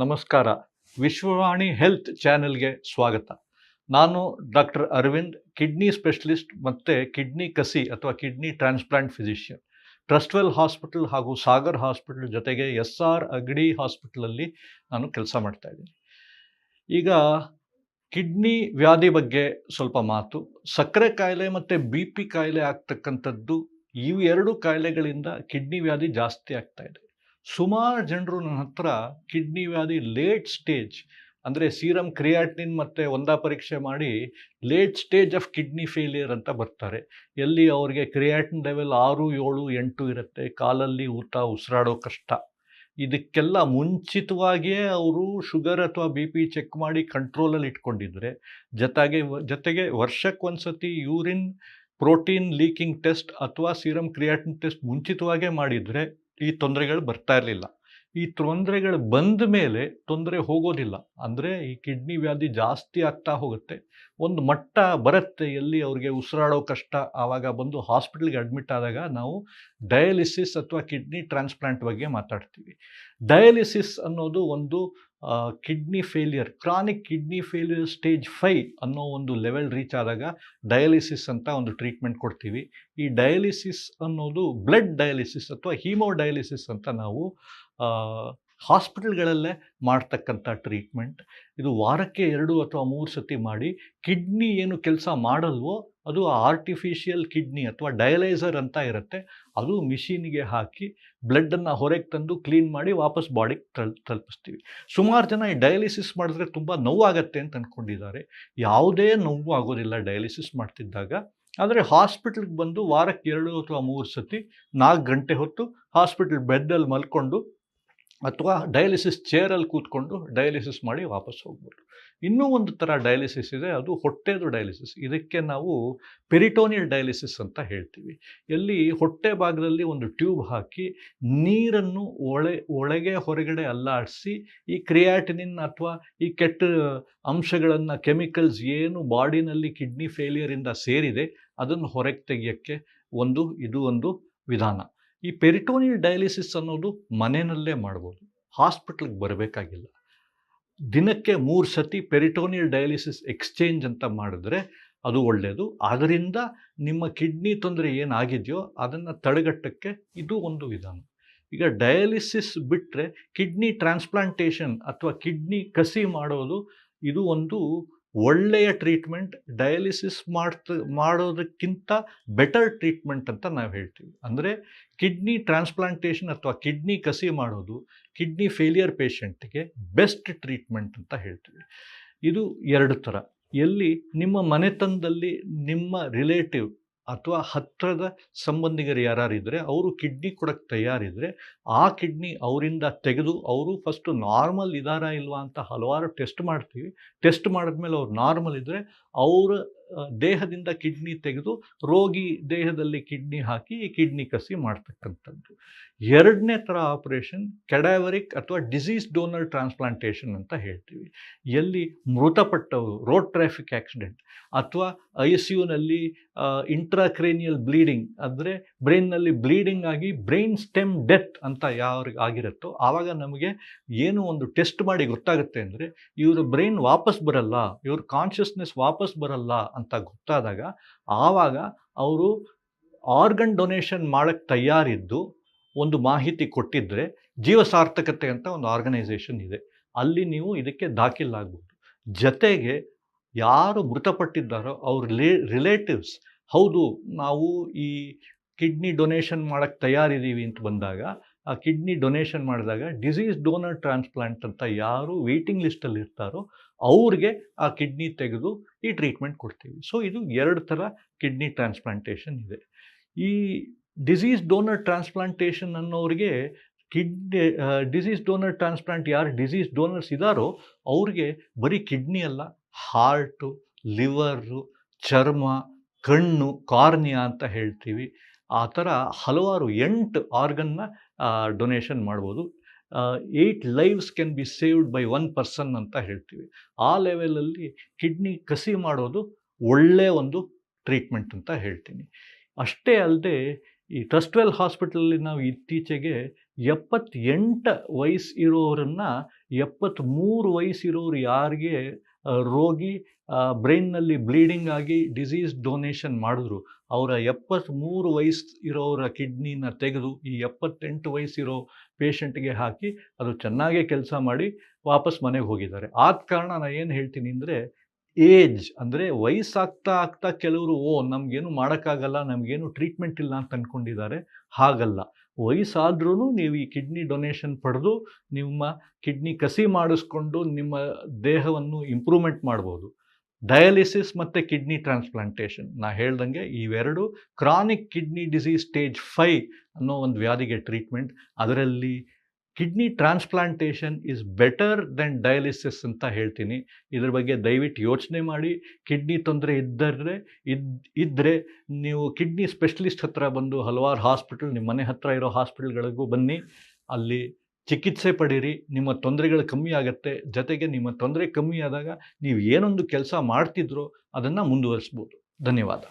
ನಮಸ್ಕಾರ. ವಿಶ್ವವಾಣಿ ಹೆಲ್ತ್ ಚಾನೆಲ್ಗೆ ಸ್ವಾಗತ. ನಾನು ಡಾಕ್ಟರ್ ಅರವಿಂದ್, ಕಿಡ್ನಿ ಸ್ಪೆಷಲಿಸ್ಟ್ ಮತ್ತು ಕಿಡ್ನಿ ಕಸಿ ಅಥವಾ kidney transplant physician. Trustwell hospital ಹಾಗೂ ಸಾಗರ್ ಹಾಸ್ಪಿಟಲ್ ಜೊತೆಗೆ ಎಸ್ ಆರ್ ಅಗಡಿ ಹಾಸ್ಪಿಟಲಲ್ಲಿ ನಾನು ಕೆಲಸ ಮಾಡ್ತಾ ಇದ್ದೀನಿ. ಈಗ ಕಿಡ್ನಿ ವ್ಯಾಧಿ ಬಗ್ಗೆ ಸ್ವಲ್ಪ ಮಾತು. ಸಕ್ಕರೆ ಕಾಯಿಲೆ ಮತ್ತು ಬಿ ಪಿ ಕಾಯಿಲೆ ಆಗ್ತಕ್ಕಂಥದ್ದು ಇವೆರಡು ಕಾಯಿಲೆಗಳಿಂದ ಕಿಡ್ನಿ ವ್ಯಾಧಿ ಜಾಸ್ತಿ ಆಗ್ತಾ ಇದೆ. ಸುಮಾರು ಜನರು ನನ್ನ ಹತ್ರ ಕಿಡ್ನಿ ವ್ಯಾಧಿ ಲೇಟ್ ಸ್ಟೇಜ್, ಅಂದರೆ ಸೀರಮ್ ಕ್ರಿಯಾಟ್ನಿನ್ ಮತ್ತು ಒಂದಾ ಪರೀಕ್ಷೆ ಮಾಡಿ late stage of kidney failure ಅಂತ ಬರ್ತಾರೆ. ಎಲ್ಲಿ ಅವರಿಗೆ ಕ್ರಿಯಾಟಿನ್ ಲೆವೆಲ್ ಆರು, ಏಳು, ಎಂಟು ಇರುತ್ತೆ, ಕಾಲಲ್ಲಿ ಊತ, ಉಸಿರಾಡೋ ಕಷ್ಟ. ಇದಕ್ಕೆಲ್ಲ ಮುಂಚಿತವಾಗಿಯೇ ಅವರು ಶುಗರ್ ಅಥವಾ ಬಿ ಪಿ ಚೆಕ್ ಮಾಡಿ ಕಂಟ್ರೋಲಲ್ಲಿ ಇಟ್ಕೊಂಡಿದ್ರೆ, ಜೊತೆಗೆ ಜೊತೆಗೆ ವರ್ಷಕ್ಕೊಂದ್ಸತಿ ಯೂರಿನ್, ಪ್ರೋಟೀನ್ ಲೀಕಿಂಗ್ ಟೆಸ್ಟ್ ಅಥವಾ ಸೀರಮ್ ಕ್ರಿಯಾಟಿನ್ ಟೆಸ್ಟ್ ಮುಂಚಿತವಾಗೇ ಮಾಡಿದರೆ ಈ ತೊಂದರೆಗಳು ಬರ್ತಾ ಇರಲಿಲ್ಲ. ಈ ತೊಂದರೆಗಳು ಬಂದ ಮೇಲೆ ತೊಂದರೆ ಹೋಗೋದಿಲ್ಲ. ಅಂದರೆ ಈ ಕಿಡ್ನಿ ವ್ಯಾಧಿ ಜಾಸ್ತಿ ಆಗ್ತಾ ಹೋಗುತ್ತೆ. ಒಂದು ಮಟ್ಟ ಬರುತ್ತೆ ಎಲ್ಲಿ ಅವ್ರಿಗೆ ಉಸಿರಾಡೋ ಕಷ್ಟ. ಆವಾಗ ಬಂದು ಹಾಸ್ಪಿಟಲ್ಗೆ ಅಡ್ಮಿಟ್ ಆದಾಗ ನಾವು ಡಯಾಲಿಸಿಸ್ ಅಥವಾ ಕಿಡ್ನಿ ಟ್ರಾನ್ಸ್ಪ್ಲಾಂಟ್ ಬಗ್ಗೆ ಮಾತಾಡ್ತೀವಿ. ಡಯಾಲಿಸಿಸ್ ಅನ್ನೋದು ಒಂದು kidney failure, chronic kidney failure stage five ಅನ್ನೋ ಒಂದು ಲೆವೆಲ್ ರೀಚ್ ಆದಾಗ ಡಯಾಲಿಸಿಸ್ ಅಂತ ಒಂದು ಟ್ರೀಟ್ಮೆಂಟ್ ಕೊಡ್ತೀವಿ. ಈ ಡಯಾಲಿಸಿಸ್ ಅನ್ನೋದು ಬ್ಲಡ್ ಡಯಾಲಿಸಿಸ್ ಅಥವಾ ಹೀಮೋ ಡಯಾಲಿಸಿಸ್ ಅಂತ ನಾವು ಹಾಸ್ಪಿಟಲ್ಗಳಲ್ಲೇ ಮಾಡ್ತಕ್ಕಂಥ ಟ್ರೀಟ್ಮೆಂಟ್. ಇದು ವಾರಕ್ಕೆ ಎರಡು ಅಥವಾ ಮೂರು ಸತಿ ಮಾಡಿ, ಕಿಡ್ನಿ ಏನು ಕೆಲಸ ಮಾಡಲ್ವೋ ಅದು ಆರ್ಟಿಫಿಷಿಯಲ್ ಕಿಡ್ನಿ ಅಥವಾ ಡಯಲೈಸರ್ ಅಂತ ಇರುತ್ತೆ. ಅದು ಮಿಷಿನ್ಗೆ ಹಾಕಿ ಬ್ಲಡ್ಡನ್ನು ಹೊರಗೆ ತಂದು ಕ್ಲೀನ್ ಮಾಡಿ ವಾಪಸ್ ಬಾಡಿಗೆ ತಲ್ ತಲುಪಿಸ್ತೀವಿ. ಸುಮಾರು ಜನ ಈ ಡಯಾಲಿಸಿಸ್ ಮಾಡಿದ್ರೆ ತುಂಬ ನೋವಾಗತ್ತೆ ಅಂತ ಅಂದ್ಕೊಂಡಿದ್ದಾರೆ ಯಾವುದೇ ನೋವು ಆಗೋದಿಲ್ಲ ಡಯಾಲಿಸಿಸ್ ಮಾಡ್ತಿದ್ದಾಗ. ಆದರೆ ಹಾಸ್ಪಿಟ್ಲಿಗೆ ಬಂದು ವಾರಕ್ಕೆ ಎರಡು ಅಥವಾ ಮೂರು ಸತಿ ನಾಲ್ಕು ಗಂಟೆ ಹೊತ್ತು ಹಾಸ್ಪಿಟ್ಲ್ ಬೆಡ್ಡಲ್ಲಿ ಮಲ್ಕೊಂಡು ಅಥವಾ ಡಯಾಲಿಸಿಸ್ ಚೇರಲ್ಲಿ ಕೂತ್ಕೊಂಡು ಡಯಾಲಿಸಿಸ್ ಮಾಡಿ ವಾಪಸ್ ಹೋಗ್ಬೋದು. ಇನ್ನೂ ಒಂದು ಥರ ಡಯಾಲಿಸಿಸ್ ಇದೆ, ಅದು ಹೊಟ್ಟೆದು ಡಯಾಲಿಸಿಸ್ ಇದಕ್ಕೆ ನಾವು ಪೆರಿಟೋನಿಯಲ್ ಡಯಾಲಿಸಿಸ್ ಅಂತ ಹೇಳ್ತೀವಿ. ಎಲ್ಲಿ ಹೊಟ್ಟೆ ಭಾಗದಲ್ಲಿ ಒಂದು ಟ್ಯೂಬ್ ಹಾಕಿ ನೀರನ್ನು ಒಳೆ, ಒಳಗೆ ಹೊರಗಡೆ ಅಲ್ಲಾಡಿಸಿ, ಈ ಕ್ರಿಯಾಟಿನಿನ್ ಅಥವಾ ಈ ಕೆಟ್ಟ ಅಂಶಗಳನ್ನು ಕೆಮಿಕಲ್ಸ್ ಏನು ಬಾಡಿನಲ್ಲಿ ಕಿಡ್ನಿ ಫೇಲಿಯರಿಂದ ಸೇರಿದೆ, ಅದನ್ನು ಹೊರಗೆ ತೆಗೆಯೋಕ್ಕೆ ಒಂದು, ಇದು ಒಂದು ವಿಧಾನ. ಈ ಪೆರಿಟೋನಿಯಲ್ ಡಯಾಲಿಸಿಸ್ ಅನ್ನೋದು ಮನೆಯಲ್ಲೇ ಮಾಡ್ಬೋದು. ಹಾಸ್ಪಿಟ್ಲಿಗೆ ಬರಬೇಕಾಗಿಲ್ಲ. ದಿನಕ್ಕೆ ಮೂರು ಸತಿ ಪೆರಿಟೋನಿಯಲ್ ಡಯಾಲಿಸಿಸ್ ಎಕ್ಸ್ಚೇಂಜ್ ಅಂತ ಮಾಡಿದ್ರೆ ಅದು ಒಳ್ಳೆಯದು ಅದರಿಂದ ನಿಮ್ಮ ಕಿಡ್ನಿ ತೊಂದರೆ ಏನಾಗಿದೆಯೋ ಅದನ್ನು ತಡೆಗಟ್ಟಕ್ಕೆ ಇದು ಒಂದು ವಿಧಾನ. ಈಗ ಡಯಾಲಿಸಿಸ್ ಬಿಟ್ಟರೆ ಕಿಡ್ನಿ ಟ್ರಾನ್ಸ್ಪ್ಲಾಂಟೇಷನ್ ಅಥವಾ ಕಿಡ್ನಿ ಕಸಿ ಮಾಡೋದು ಇದು ಒಂದು ಒಳ್ಳೆಯ ಟ್ರೀಟ್ಮೆಂಟ್ ಡಯಾಲಿಸಿಸ್ ಮಾಡ್ತ, ಮಾಡೋದಕ್ಕಿಂತ ಬೆಟರ್ ಟ್ರೀಟ್ಮೆಂಟ್ ಅಂತ ನಾವು ಹೇಳ್ತೀವಿ. ಅಂದರೆ ಕಿಡ್ನಿ ಟ್ರಾನ್ಸ್ಪ್ಲಾಂಟೇಷನ್ ಅಥವಾ ಕಿಡ್ನಿ ಕಸಿ ಮಾಡೋದು ಕಿಡ್ನಿ ಫೇಲಿಯರ್ ಪೇಷಂಟ್ಗೆ ಬೆಸ್ಟ್ ಟ್ರೀಟ್ಮೆಂಟ್ ಅಂತ ಹೇಳ್ತೀವಿ. ಇದು ಎರಡು ಥರ. ಎಲ್ಲಿ ನಿಮ್ಮ ಮನೆತನದಲ್ಲಿ ನಿಮ್ಮ ರಿಲೇಟಿವ್ ಅಥವಾ ಹತ್ತಿರದ ಸಂಬಂಧಿಗರು ಯಾರಿದ್ದರೆ ಅವರು ಕಿಡ್ನಿ ಕೊಡೋಕ್ಕೆ ತಯಾರಿದ್ದರೆ ಆ ಕಿಡ್ನಿ ಅವರಿಂದ ತೆಗೆದು ಅವರು ಫಸ್ಟು ನಾರ್ಮಲ್ ಇದ್ದಾರಾ ಇಲ್ವಾ ಅಂತ ಹಲವಾರು ಟೆಸ್ಟ್ ಮಾಡ್ತೀವಿ. ಟೆಸ್ಟ್ ಮಾಡಿದ್ಮೇಲೆ ಅವ್ರು ನಾರ್ಮಲ್ ಇದ್ದರೆ ಅವರ ದೇಹದಿಂದ ಕಿಡ್ನಿ ತೆಗೆದು ರೋಗಿ ದೇಹದಲ್ಲಿ ಕಿಡ್ನಿ ಹಾಕಿ ಕಿಡ್ನಿ ಕಸಿ ಮಾಡ್ತಕ್ಕಂಥದ್ದು. ಎರಡನೇ ಥರ ಆಪರೇಷನ್ ಕೆಡಾವರಿಕ್ ಅಥವಾ ಡಿಸೀಸ್ ಡೋನರ್ ಟ್ರಾನ್ಸ್ಪ್ಲಾಂಟೇಷನ್ ಅಂತ ಹೇಳ್ತೀವಿ. ಎಲ್ಲಿ ಮೃತಪಟ್ಟವರು, ರೋಡ್ ಟ್ರಾಫಿಕ್ ಆಕ್ಸಿಡೆಂಟ್ ಅಥವಾ ಐ ಸಿ ಯುನಲ್ಲಿ ಇಂಟ್ರಾಕ್ರೇನಿಯಲ್ ಬ್ಲೀಡಿಂಗ್ ಅಂದರೆ ಬ್ರೈನ್ನಲ್ಲಿ ಬ್ಲೀಡಿಂಗ್ ಆಗಿ ಬ್ರೈನ್ ಸ್ಟೆಮ್ ಡೆತ್ ಅಂತ ಯಾವ್ರಿಗೆ ಆಗಿರುತ್ತೋ ಆವಾಗ ನಮಗೆ ಏನು ಒಂದು ಟೆಸ್ಟ್ ಮಾಡಿ ಗೊತ್ತಾಗುತ್ತೆ ಅಂದರೆ ಇವರು ಬ್ರೈನ್ ವಾಪಸ್ ಬರಲ್ಲ, ಇವ್ರ ಕಾನ್ಷಿಯಸ್ನೆಸ್ ವಾಪಸ್ ಬರಲ್ಲ ಅಂತ ಗೊತ್ತಾದಾಗ ಆವಾಗ ಅವರು ಆರ್ಗನ್ ಡೊನೇಷನ್ ಮಾಡೋಕ್ಕೆ ತಯಾರಿದ್ದು ಒಂದು ಮಾಹಿತಿ ಕೊಟ್ಟಿದ್ದರೆ ಜೀವ ಸಾರ್ಥಕತೆ ಅಂತ ಒಂದು ಆರ್ಗನೈಸೇಷನ್ ಇದೆ. ಅಲ್ಲಿ ನೀವು ಇದಕ್ಕೆ ದಾಖಲಾಗ್ಬೋದು ಜೊತೆಗೆ ಯಾರು ಮೃತಪಟ್ಟಿದ್ದಾರೋ ಅವ್ರ ರಿಲೇ ರಿಲೇಟಿವ್ಸ್ ಹೌದು, ನಾವು ಈ ಕಿಡ್ನಿ ಡೊನೇಷನ್ ಮಾಡೋಕ್ಕೆ ತಯಾರಿದ್ದೀವಿ ಅಂತ ಬಂದಾಗ ಆ ಕಿಡ್ನಿ ಡೊನೇಷನ್ ಮಾಡಿದಾಗ ಡಿಸೀಸ್ ಡೋನರ್ ಟ್ರಾನ್ಸ್ಪ್ಲಾಂಟ್ ಅಂತ ಯಾರು ವೇಟಿಂಗ್ ಲಿಸ್ಟಲ್ಲಿ ಇರ್ತಾರೋ ಅವ್ರಿಗೆ ಆ ಕಿಡ್ನಿ ತೆಗೆದು ಈ ಟ್ರೀಟ್ಮೆಂಟ್ ಕೊಡ್ತೀವಿ. ಸೊ ಇದು ಎರಡು ಥರ ಕಿಡ್ನಿ ಟ್ರಾನ್ಸ್ಪ್ಲಾಂಟೇಷನ್ ಇದೆ. ಈ ಡಿಸೀಸ್ ಡೋನರ್ ಟ್ರಾನ್ಸ್ಪ್ಲಾಂಟೇಷನ್ ಅನ್ನೋರಿಗೆ ಕಿಡ್ನಿ ಡಿಸೀಸ್ ಡೋನರ್ ಟ್ರಾನ್ಸ್ಪ್ಲಾಂಟ್ ಯಾರು ಡಿಸೀಸ್ ಡೋನರ್ಸ್ ಇದ್ದಾರೋ ಅವ್ರಿಗೆ ಬರೀ ಕಿಡ್ನಿ ಅಲ್ಲ ಹಾರ್ಟು ಲಿವರು ಚರ್ಮ, ಕಣ್ಣು ಕಾರ್ನಿಯಾ ಅಂತ ಹೇಳ್ತೀವಿ. ಆ ಥರ ಹಲವಾರು ಎಂಟು ಆರ್ಗನ್ನ ಡೊನೇಷನ್ ಮಾಡ್ಬೋದು. Eight lives can be saved by one person ಅಂತ ಹೇಳ್ತೀವಿ. ಆ ಲೆವೆಲಲ್ಲಿ ಕಿಡ್ನಿ ಕಸಿ ಮಾಡೋದು ಒಳ್ಳೆಯ ಒಂದು ಟ್ರೀಟ್ಮೆಂಟ್ ಅಂತ ಹೇಳ್ತೀನಿ. ಅಷ್ಟೇ ಅಲ್ಲದೆ ಈ ಟ್ರಸ್ಟ್ವೆಲ್ ಹಾಸ್ಪಿಟಲಲ್ಲಿ ನಾವು ಇತ್ತೀಚೆಗೆ ಎಪ್ಪತ್ತೆಂಟು ವಯಸ್ಸು ಇರೋರನ್ನು ಎಪ್ಪತ್ತ್ಮೂರು ವಯಸ್ಸಿರೋರು ಯಾರಿಗೆ ರೋಗಿ ಬ್ರೈನ್ನಲ್ಲಿ ಬ್ಲೀಡಿಂಗ್ ಆಗಿ ಡಿಸೀಸ್ ಡೊನೇಷನ್ ಮಾಡಿದ್ರು. ಅವರ ಎಪ್ಪತ್ತ್ಮೂರು ವಯಸ್ಸು ಇರೋರ ಕಿಡ್ನಿನ ತೆಗೆದು ಈ ಎಪ್ಪತ್ತೆಂಟು ವಯಸ್ಸಿರೋ ಪೇಷಂಟ್ಗೆ ಹಾಕಿ ಅದು ಚೆನ್ನಾಗೇ ಕೆಲಸ ಮಾಡಿ ವಾಪಸ್ ಮನೆಗೆ ಹೋಗಿದ್ದಾರೆ. ಆದ ಕಾರಣ ನಾನು ಏನು ಹೇಳ್ತೀನಿ ಅಂದರೆ, ಏಜ್ ಅಂದರೆ ವಯಸ್ಸಾಗ್ತಾ ಆಗ್ತಾ ಕೆಲವರು, ಓ ನಮಗೇನು ಮಾಡೋಕ್ಕಾಗಲ್ಲ, ನಮಗೇನು ಟ್ರೀಟ್ಮೆಂಟ್ ಇಲ್ಲ ಅಂತ ಅಂದ್ಕೊಂಡಿದ್ದಾರೆ ಹಾಗಲ್ಲ. ವಯಸ್ಸಾದ್ರೂ ನೀವು ಈ ಕಿಡ್ನಿ ಡೊನೇಷನ್ ಪಡೆದು ನಿಮ್ಮ ಕಿಡ್ನಿ ಕಸಿ ಮಾಡಿಸ್ಕೊಂಡು ನಿಮ್ಮ ದೇಹವನ್ನು ಇಂಪ್ರೂವ್ಮೆಂಟ್ ಮಾಡ್ಬೋದು. ಡಯಾಲಿಸಿಸ್ ಮತ್ತು ಕಿಡ್ನಿ ಟ್ರಾನ್ಸ್ಪ್ಲಾಂಟೇಷನ್. ನಾ ಹೇಳ್ದಂಗೆ ಇವೆರಡು chronic kidney disease stage five ಅನ್ನೋ ಒಂದು ವ್ಯಾಧಿಗೆ ಟ್ರೀಟ್ಮೆಂಟ್. ಅದರಲ್ಲಿ kidney transplantation is better than dialysis ಅಂತ ಹೇಳ್ತೀನಿ. ಇದ್ರ ಬಗ್ಗೆ ದಯವಿಟ್ಟು ಯೋಚನೆ ಮಾಡಿ. ಕಿಡ್ನಿ ತೊಂದರೆ ಇದ್ದರೆ, ಇದ್ ಇದ್ದರೆ ನೀವು ಕಿಡ್ನಿ ಸ್ಪೆಷಲಿಸ್ಟ್ ಹತ್ರ ಬಂದು ಹಲವಾರು ಹಾಸ್ಪಿಟಲ್, ನಿಮ್ಮ ಮನೆ ಹತ್ರ ಇರೋ ಹಾಸ್ಪಿಟಲ್ಗಳಿಗೂ ಬನ್ನಿ. ಅಲ್ಲಿ ಚಿಕಿತ್ಸೆ ಪಡೀರಿ. ನಿಮ್ಮ ತೊಂದರೆಗಳು ಕಮ್ಮಿ ಆಗುತ್ತೆ. ಜೊತೆಗೆ ನಿಮ್ಮ ತೊಂದರೆ ಕಮ್ಮಿ ಆದಾಗ ನೀವು ಏನೊಂದು ಕೆಲಸ ಮಾಡ್ತಿದ್ರೋ ಅದನ್ನು ಮುಂದುವರಿಸ್ಬೋದು. ಧನ್ಯವಾದ.